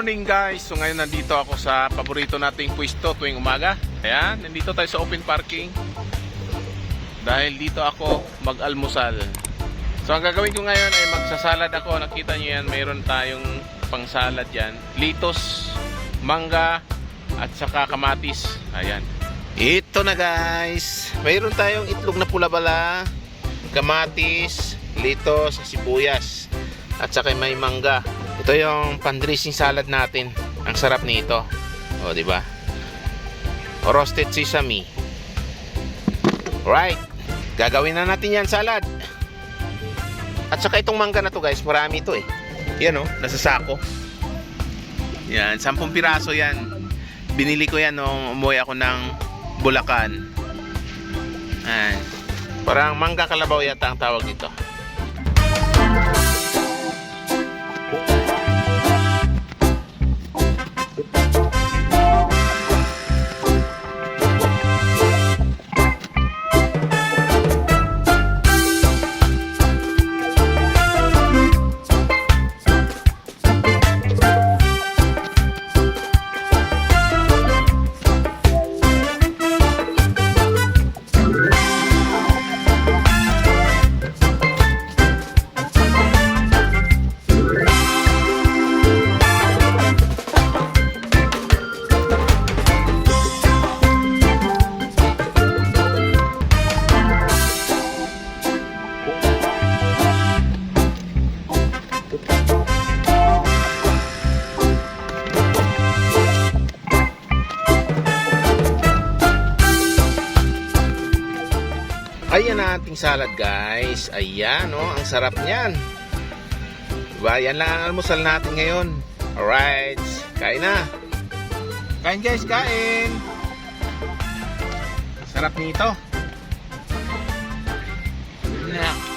morning guys! So ngayon nandito ako sa paborito nating pwesto tuwing umaga. Ayan, nandito tayo sa open parking. Dahil dito ako mag-almusal. So ang gagawin ko ngayon ay magsasalad ako. Nakita nyo yan, mayroon tayong pang salad yan. Litos, mangga, at saka kamatis. Ayan. Ito na guys. Mayroon tayong itlog na pula bala, kamatis, litos, sibuyas, at saka may mangga. Ito yung pan-dressing salad natin. Ang sarap nito. O, di ba? Roasted sesame. Right. Gagawin na natin yan salad. At saka itong mangga na to guys, marami ito eh. Yan o, nasa sako. Yan, 10 piraso yan. Binili ko yan nung umuwi ako ng Bulacan. Ayan. Parang mangga kalabaw yata ang tawag dito. Ating salad guys. Ayan oh, ang sarap niyan. Diba? Yan lang ang almusal natin ngayon. Alright, kain na. Kain guys, kain. Sarap nito. Na.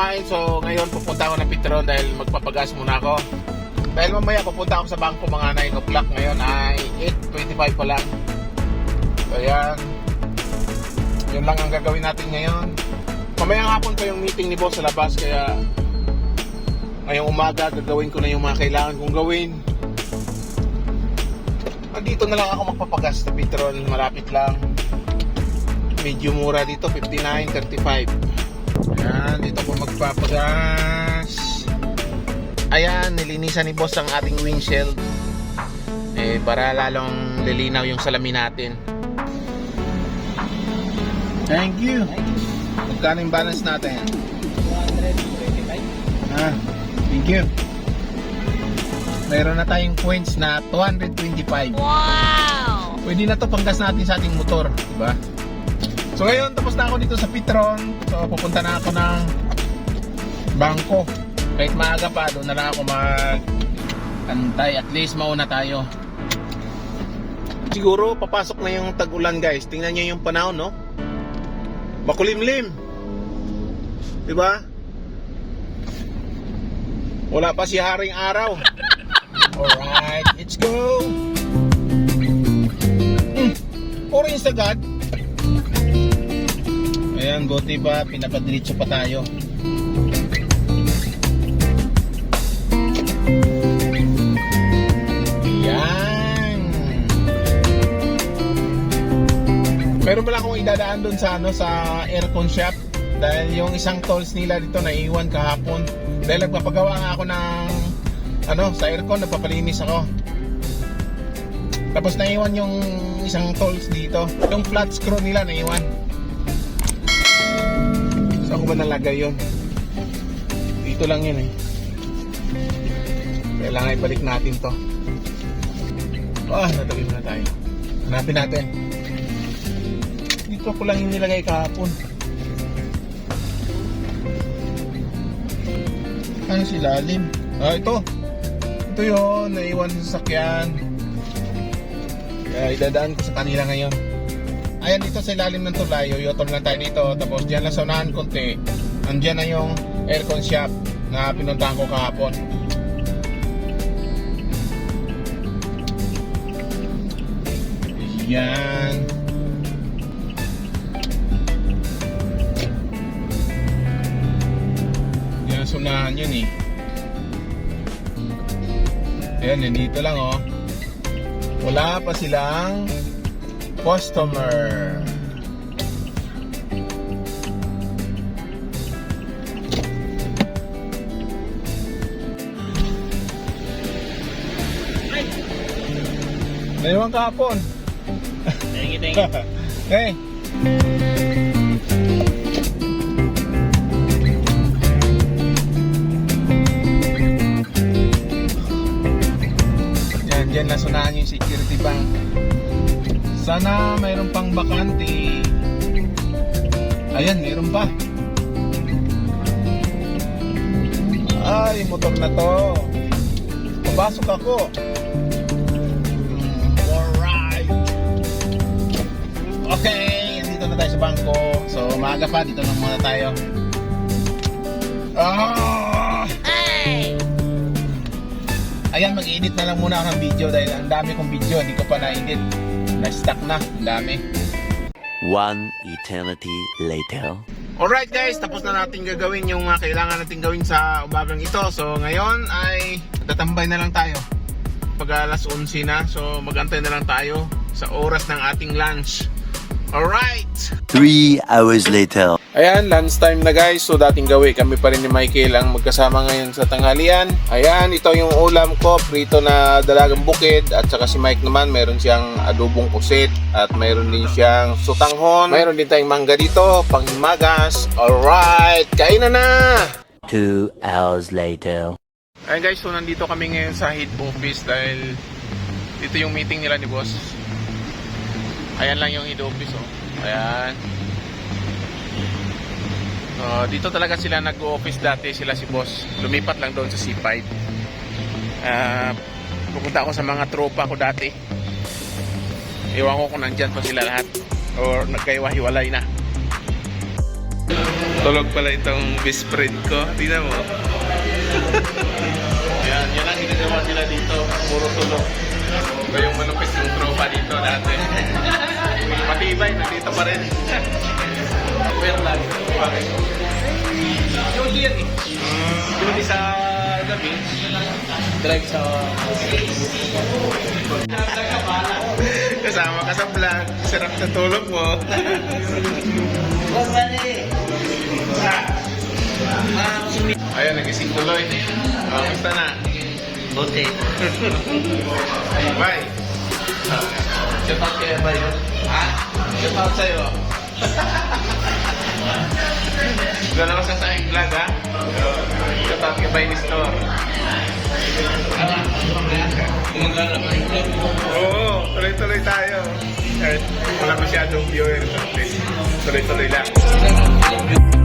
Kumain. So ngayon pupunta ako ng Petron dahil magpapagas muna ako. Dahil mamaya pupunta ako sa bangko mga 9 o'clock. Ngayon ay 8.25 pa lang. So ayan. Yun lang ang gagawin natin ngayon. Mamaya hapon pa yung meeting ni boss sa labas. Kaya ngayong umaga gagawin ko na yung mga kailangan kong gawin. Andito na lang ako magpapagas sa Petron. Malapit lang. Medyo mura dito, 59.35. Ayan, dito po magpapagas. Ayan, nilinisan ni boss ang ating windshield. Eh, para lalong lilinaw yung salamin natin. Thank you. Magkano yung balance natin? 225. Ah, thank you. Mayroon na tayong points na 225. Wow! Pwede na to panggas natin sa ating motor, di ba? So ngayon, tapos na ako dito sa Petron. So pupunta na ako ng bangko. Kahit maaga pa, doon na lang ako mag antay. At least mauna tayo. Siguro, papasok na yung tag-ulan guys. Tingnan nyo yung panahon, no? Makulimlim. Di ba? Wala pa si Haring Araw. Alright, let's go! Mm, orange agad. Ayan, buti pa, pinapadiretso pa tayo. Ayan. Meron pala akong idadaan doon sa, ano, sa aircon shop. Dahil yung isang tolls nila dito naiwan kahapon. Dahil nagpapagawa nga ako ng ano, sa aircon, nagpapalinis ako. Tapos naiwan yung isang tolls dito. Yung flat screw nila naiwan. Ba nalagay yun? Dito lang yun eh. Kailangan ibalik natin to. Ah, natabi muna tayo. Hanapin natin. Dito ko lang yung nilagay kahapon. Ano si lalim? Ah, ito. Ito yun, naiwan sa sasakyan. Kaya idadaan ko sa kanila ngayon. Ayan dito sa ilalim ng tulay, yuyotol lang tayo dito. Tapos dyan lang sa unahan konti. Andyan na yung aircon shop na pinuntahan ko kahapon. Yan. Yan sunahan yun eh. Ayan, nandito lang oh. Wala pa silang customer. Naiwan kahapon. Thank you, thank you. Okay. Mayroon pang bakante. Ayan, mayroon pa. Ay, motor na to. Papasok ako. Hmm, Alright. Okay, dito na tayo sa bangko. So, maaga pa, dito na muna tayo. Ah! Ayan, mag-edit na lang muna ako ng video dahil ang dami kong video, hindi ko pa na-edit. Na-stuck na, ang dami. One eternity later. Alright guys, tapos na natin gagawin yung mga kailangan natin gawin sa umagang ito. So ngayon ay tatambay na lang tayo. Pag alas 11 na, so magantay na lang tayo sa oras ng ating lunch. Alright! Three hours later. Ayan, lunch time na guys. So dating gawi, kami pa rin ni Michael ang magkasama ngayon sa tanghalian. Ayan, ito yung ulam ko, prito na dalagang bukid. At saka si Mike naman, meron siyang adobong pusit. At meron din siyang sutanghon. Meron din tayong mangga dito, panghimagas. Alright, kain na na! Two hours later. Ayan guys, so nandito kami ngayon sa head office dahil dito yung meeting nila ni boss. Ayan lang yung head office oh. Ayan. So, dito talaga sila nag-office dati sila si boss. Lumipat lang doon sa C5. Ah, pupunta ako sa mga tropa ko dati. Ewan ko kung nandyan pa sila lahat or nagkaiwa-hiwalay na. Tulog pala itong best friend ko. Tingnan mo. Yan, yan ang ginagawa nila dito. Puro tulog. Iba yung malupit yung tropa dito dati. Matibay, nandito pa rin. Pero lagi. Bakit? Yung yan eh. Yung isa gabi, drive sa... Kasama ka sa vlog. Sarap na tulog mo. Ayun, nagising tuloy. Kamusta na? Buti. Bye. Shout out kaya ba yun? Ha? Shout out sa'yo. Dalawa sa sa aking vlog ha? Shout out kay Bay Store. Oo, tuloy-tuloy tayo. Wala masyadong least Tuloy-tuloy lang.